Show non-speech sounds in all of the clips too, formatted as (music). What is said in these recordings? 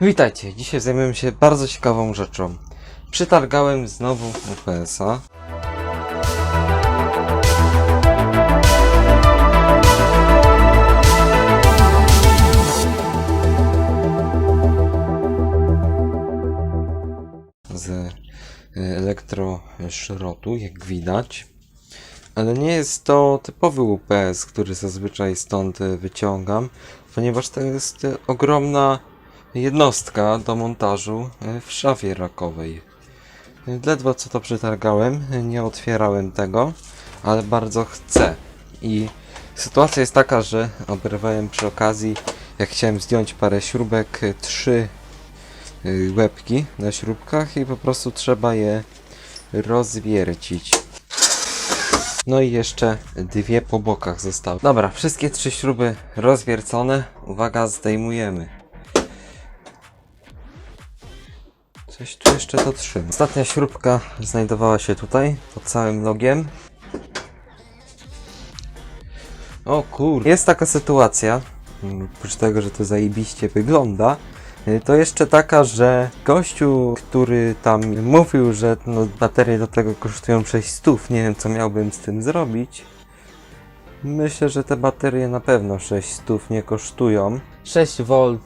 Witajcie, dzisiaj zajmiemy się bardzo ciekawą rzeczą. Przytargałem znowu UPS-a. Z e, elektroszrotu, jak widać. Ale nie jest to typowy UPS, który zazwyczaj stąd e, wyciągam, ponieważ to jest e, ogromna jednostka do montażu e, w szafie rakowej. Ledwo co to przetargałem, nie otwierałem tego, ale bardzo chcę. I sytuacja jest taka, że oberwałem przy okazji, jak chciałem zdjąć parę śrubek, trzy e, łebki na śrubkach i po prostu trzeba je rozwiercić. No i jeszcze dwie po bokach zostały. Dobra, wszystkie trzy śruby rozwiercone. Uwaga, zdejmujemy. Coś tu jeszcze to trzyma. Ostatnia śrubka znajdowała się tutaj, pod całym logiem. O kur... Jest taka sytuacja, oprócz tego, że to zajebiście wygląda, y, to jeszcze taka, że gościu, który tam mówił, że no, baterie do tego kosztują 600, nie wiem co miałbym z tym zrobić. Myślę, że te baterie na pewno 600 nie kosztują. 6 V,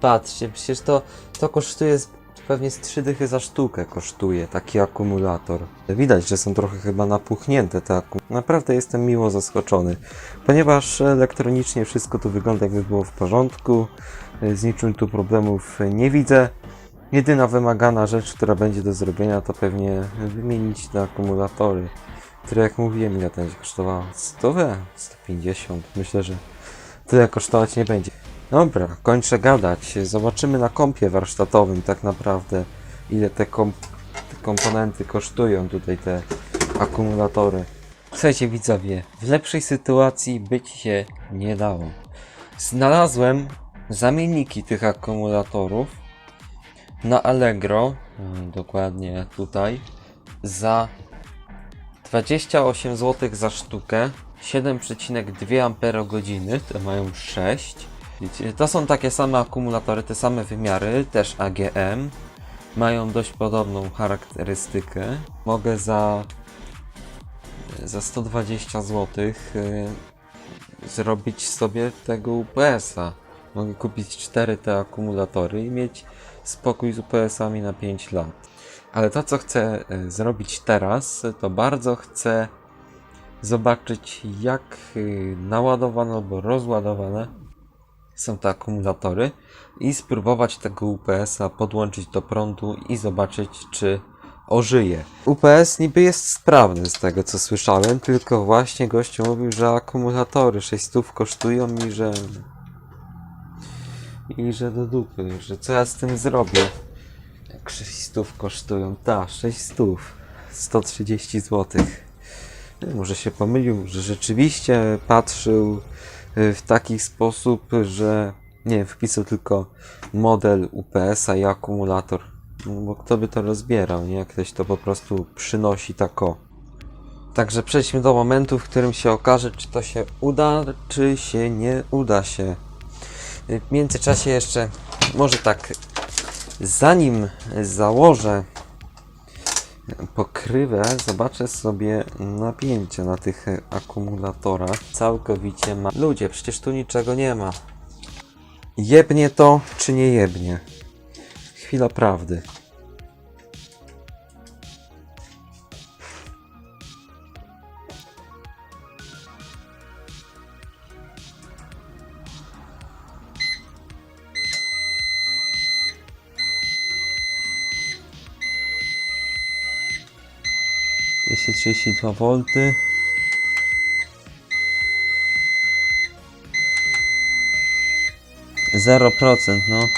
patrzcie, przecież to, to kosztuje pewnie z 3 dychy za sztukę kosztuje taki akumulator. Widać, że są trochę chyba napuchnięte te akumulatory. Naprawdę jestem miło zaskoczony, ponieważ elektronicznie wszystko tu wygląda jakby było w porządku. Z niczym tu problemów nie widzę. Jedyna wymagana rzecz, która będzie do zrobienia, to pewnie wymienić te akumulatory, które jak mówiłem, ile to będzie kosztowało? 100? 150? Myślę, że tyle kosztować nie będzie. Dobra, kończę gadać. Zobaczymy na kompie warsztatowym tak naprawdę, ile te, komp te komponenty kosztują, tutaj te akumulatory. Słuchajcie widzowie, w lepszej sytuacji być się nie dało. Znalazłem zamienniki tych akumulatorów na Allegro, mm, dokładnie tutaj, za 28 zł za sztukę, 7,2 Ah, to mają 6. To są takie same akumulatory, te same wymiary, też AGM. Mają dość podobną charakterystykę. Mogę za za 120 zł zrobić sobie tego UPS-a. Mogę kupić 4 te akumulatory i mieć spokój z UPS-ami na 5 lat. Ale to, co chcę e, zrobić teraz, to bardzo chcę zobaczyć, jak e, naładowane albo rozładowane są te akumulatory i spróbować tego UPS-a podłączyć do prądu i zobaczyć, czy ożyje. UPS niby jest sprawny z tego co słyszałem, tylko właśnie gościu mówił, że akumulatory 600 kosztują i że i że do dupy, że co ja z tym zrobię? Jak 600 kosztują? Ta, 600. 130 zł. Może się pomylił, że rzeczywiście patrzył w taki sposób, że nie wiem, wpisał tylko model UPS-a i akumulator. No bo kto by to rozbierał, nie? Ktoś to po prostu przynosi tako. Także przejdźmy do momentu, w którym się okaże, czy to się uda, czy się nie uda się. W międzyczasie jeszcze, może tak, zanim założę pokrywę, zobaczę sobie napięcie na tych akumulatorach. Całkowicie ma... Ludzie, przecież tu niczego nie ma. Jebnie to, czy nie jebnie? Chwila prawdy. Dwieście trzydzieści dwa wolty. Zero procent, no.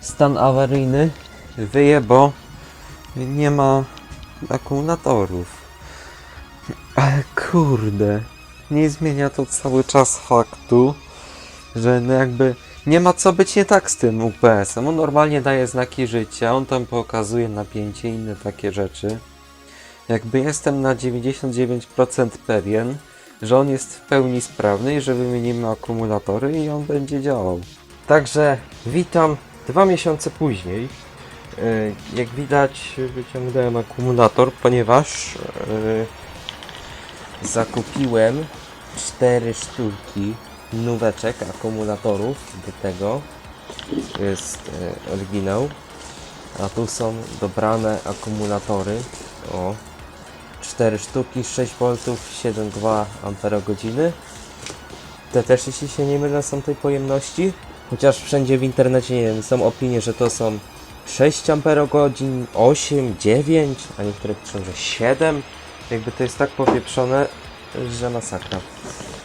Stan awaryjny wyje, bo nie ma akumulatorów. Ale kurde, nie zmienia to cały czas faktu, że no jakby nie ma co być nie tak z tym UPS-em. On normalnie daje znaki życia, on tam pokazuje napięcie i inne takie rzeczy. Jakby jestem na 99% pewien, że on jest w pełni sprawny i że wymienimy akumulatory i on będzie działał. Także witam dwa miesiące później. Yy, Jak widać wyciągnąłem akumulator, ponieważ yy, zakupiłem cztery sztuki nóweczek akumulatorów do tego. Jest yy, oryginał. A tu są dobrane akumulatory. O, 4 sztuki, 6V, 7,2 Ah. Te też, jeśli się nie mylę, są tej pojemności. Chociaż wszędzie w internecie, nie wiem, są opinie, że to są 6 Ah, 8, 9, a niektóre piszą, że 7. Jakby to jest tak popieprzone, że masakra.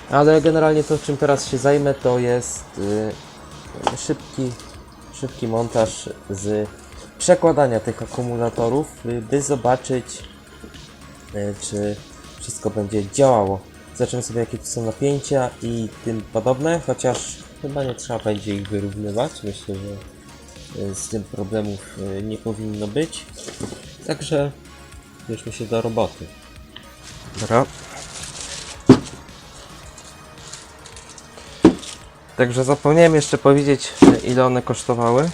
Ale generalnie to, czym teraz się zajmę, to jest yy, szybki, szybki montaż z przekładania tych akumulatorów, y, by zobaczyć, y, czy wszystko będzie działało. Zobaczymy sobie, jakie tu są napięcia i tym podobne, chociaż chyba nie trzeba będzie ich wyrównywać. Myślę, że y, z tym problemów y, nie powinno być. Także bierzmy się do roboty. Dobra. Także zapomniałem jeszcze powiedzieć, ile one kosztowały.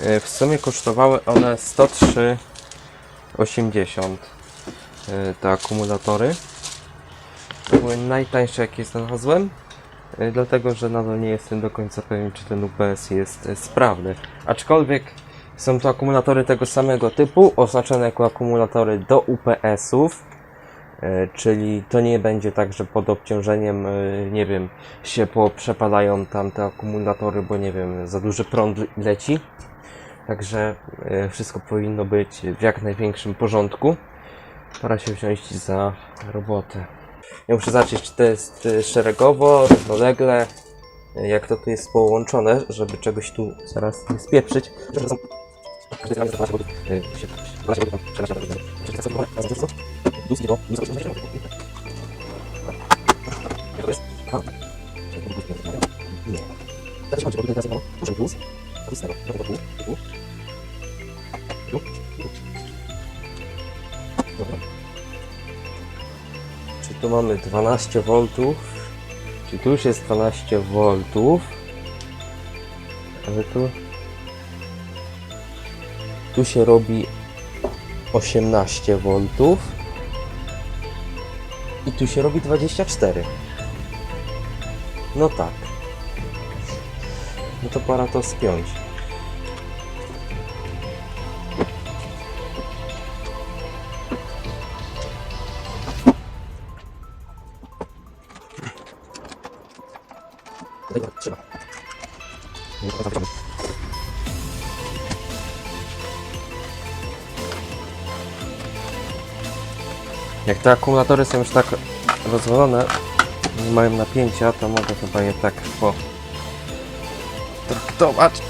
Y, W sumie kosztowały one 103,80 y, te akumulatory. To były najtańsze jakie znalazłem. y, Dlatego, że nadal nie jestem do końca pewien, czy ten UPS jest sprawny. Aczkolwiek są to akumulatory tego samego typu, oznaczone jako akumulatory do UPS-ów. Y, Czyli to nie będzie tak, że pod obciążeniem, y, nie wiem, się przepalają tam te akumulatory, bo nie wiem, za duży prąd leci. Także e, wszystko powinno być w jak największym porządku. Pora się wziąć za robotę. Ja muszę zobaczyć, czy to jest e, szeregowo, równolegle, e, jak to tu jest połączone, żeby czegoś tu zaraz nie spieprzyć. Że są- E, się- Nie. Dobra. Czy tu mamy 12 V? Czy tu już jest 12 V? Ale tu... Tu się robi 18 V. I tu się robi 24. No tak. No to pora to spiąć. Jak te akumulatory są już tak rozwalone, nie mają napięcia, to mogę chyba je tak po traktować.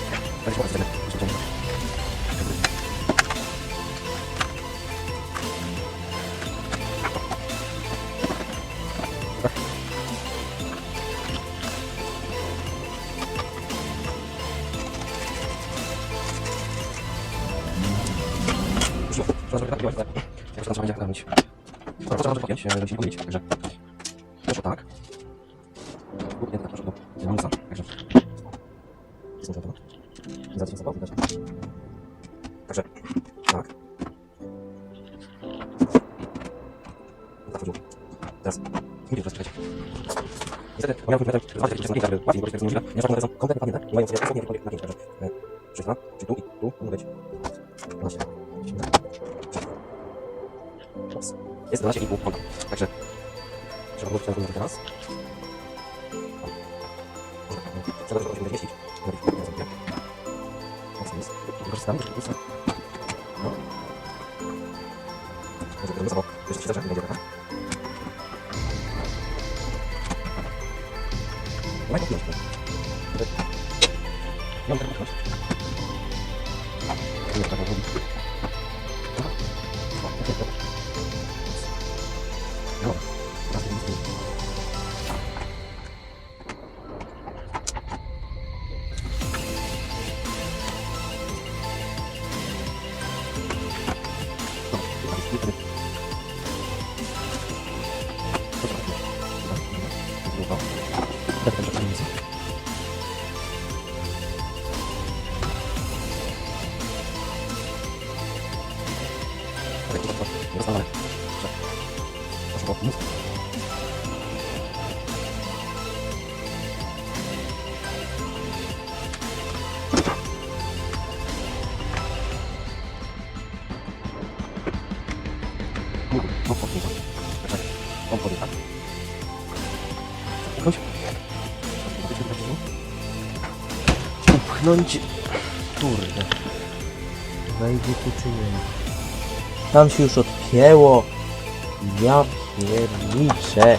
Proszę tak. Głównie tak proszę do minusa, także jest może to. I zacznie sobie widać. Także tak. Zatworzył. Teraz nie wiem, czekać. Niestety, miałem kompletnie dwa takie napięcia, żeby łatwiej było się możliwe. Nie one są kompletnie pamiętne i mają sobie absolutnie Trzeba żeby się zmieścić. Mocno jest. Wykorzystamy to Upchnąć... Kurde. Wejdzie tu czy nie? Tam się już odpięło. Ja pierniczę.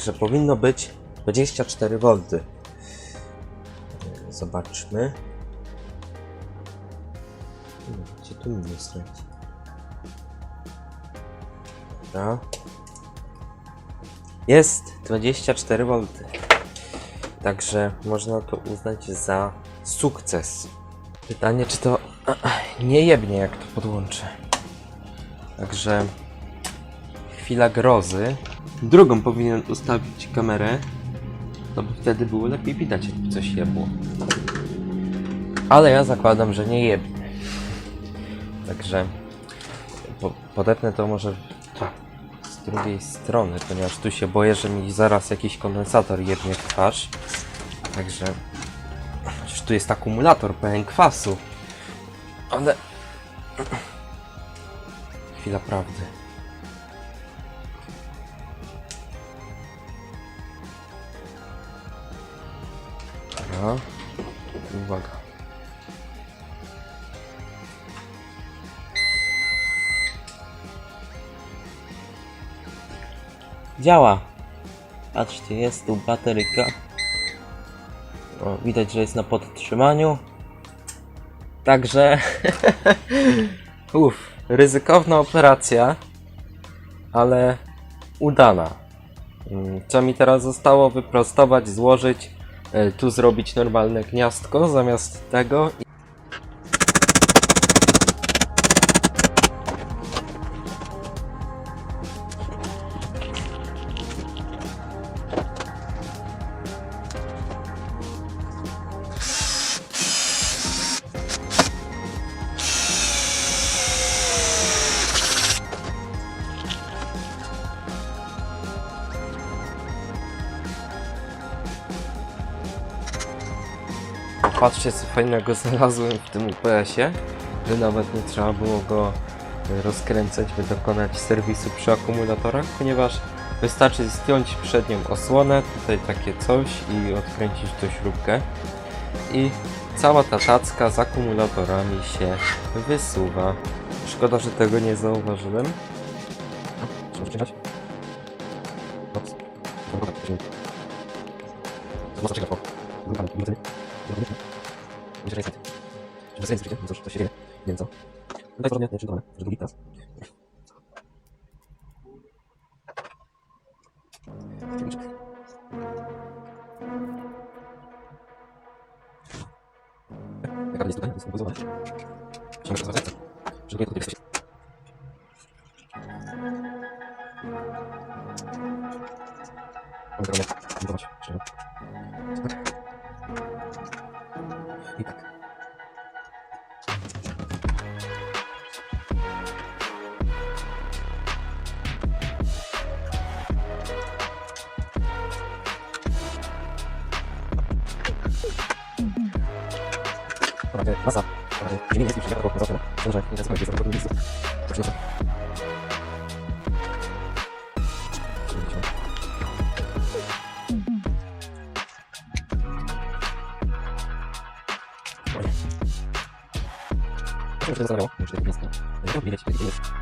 Także powinno być 24 V. Zobaczmy. Gdzie tu jest leci? Dobra. Jest 24 V. Także można to uznać za sukces. Pytanie, czy to (clears throat) nie jebnie, jak to podłączę. Także chwila grozy. Drugą powinien ustawić kamerę, to by wtedy było lepiej widać, jakby coś jebło. Ale ja zakładam, że nie jebnie. Także po, podepnę to może z drugiej strony, ponieważ tu się boję, że mi zaraz jakiś kondensator jebnie w twarz. Także przecież tu jest akumulator pełen kwasu. Ale (clears throat) chwila prawdy. Dobra. Uwaga. Działa. Patrzcie, jest tu bateryka. O, widać, że jest na podtrzymaniu. Także. (laughs) Uff, ryzykowna operacja, ale udana. Mm, Co mi teraz zostało? Wyprostować, złożyć, tu zrobić normalne gniazdko zamiast tego. Patrzcie co fajnego (laughs) znalazłem w tym UPS-ie, że nawet nie trzeba było go e, rozkręcać, by dokonać serwisu przy akumulatorach, ponieważ wystarczy zdjąć przednią osłonę, tutaj takie coś i odkręcić tą śrubkę i cała ta tacka z akumulatorami się wysuwa. Szkoda, że tego nie zauważyłem. Nie czytamy, że drugi raz. Jaka jest tutaj? Jest kompozowana. Ściągasz to za ręce. Żeby nie tutaj To się zastanawiało,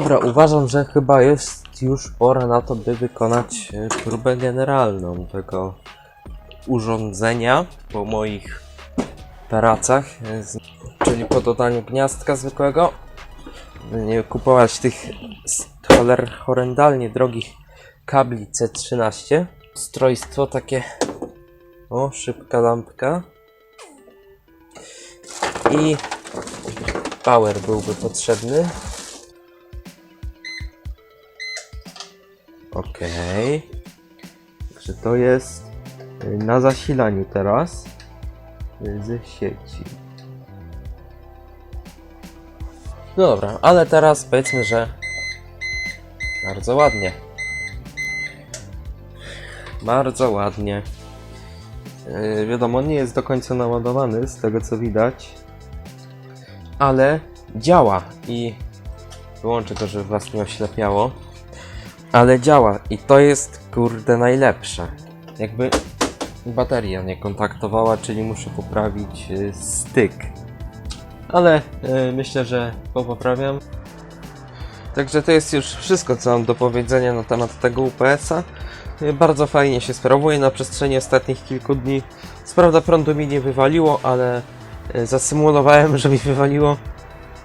Dobra, uważam, że chyba jest już pora na to, by wykonać e, próbę generalną tego urządzenia po moich pracach, e, czyli po dodaniu gniazdka zwykłego. Nie kupować tych choler horrendalnie drogich kabli C13. Strojstwo takie. O, szybka lampka. I power byłby potrzebny. Okej. Także to jest y, na zasilaniu teraz y, ze sieci. No dobra, ale teraz powiedzmy, że bardzo ładnie. Bardzo ładnie. Yy, wiadomo, nie jest do końca naładowany z tego co widać, ale działa i wyłączę to, żeby was nie oślepiało ale działa i to jest kurde najlepsze. Jakby bateria nie kontaktowała, czyli muszę poprawić y, styk. Ale y, myślę, że popoprawiam. Także to jest już wszystko, co mam do powiedzenia na temat tego UPS-a. Y, Bardzo fajnie się sprawuje na przestrzeni ostatnich kilku dni. Co prawda prądu mi nie wywaliło, ale zasymulowałem, (laughs) że mi wywaliło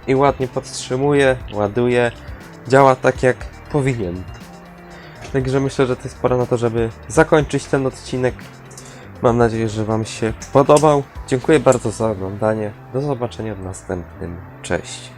i ładnie podtrzymuje, ładuje. Działa tak jak powinien. Także myślę, że to jest pora na to, żeby zakończyć ten odcinek. Mam nadzieję, że Wam się podobał. Dziękuję bardzo za oglądanie. Do zobaczenia w następnym. Cześć.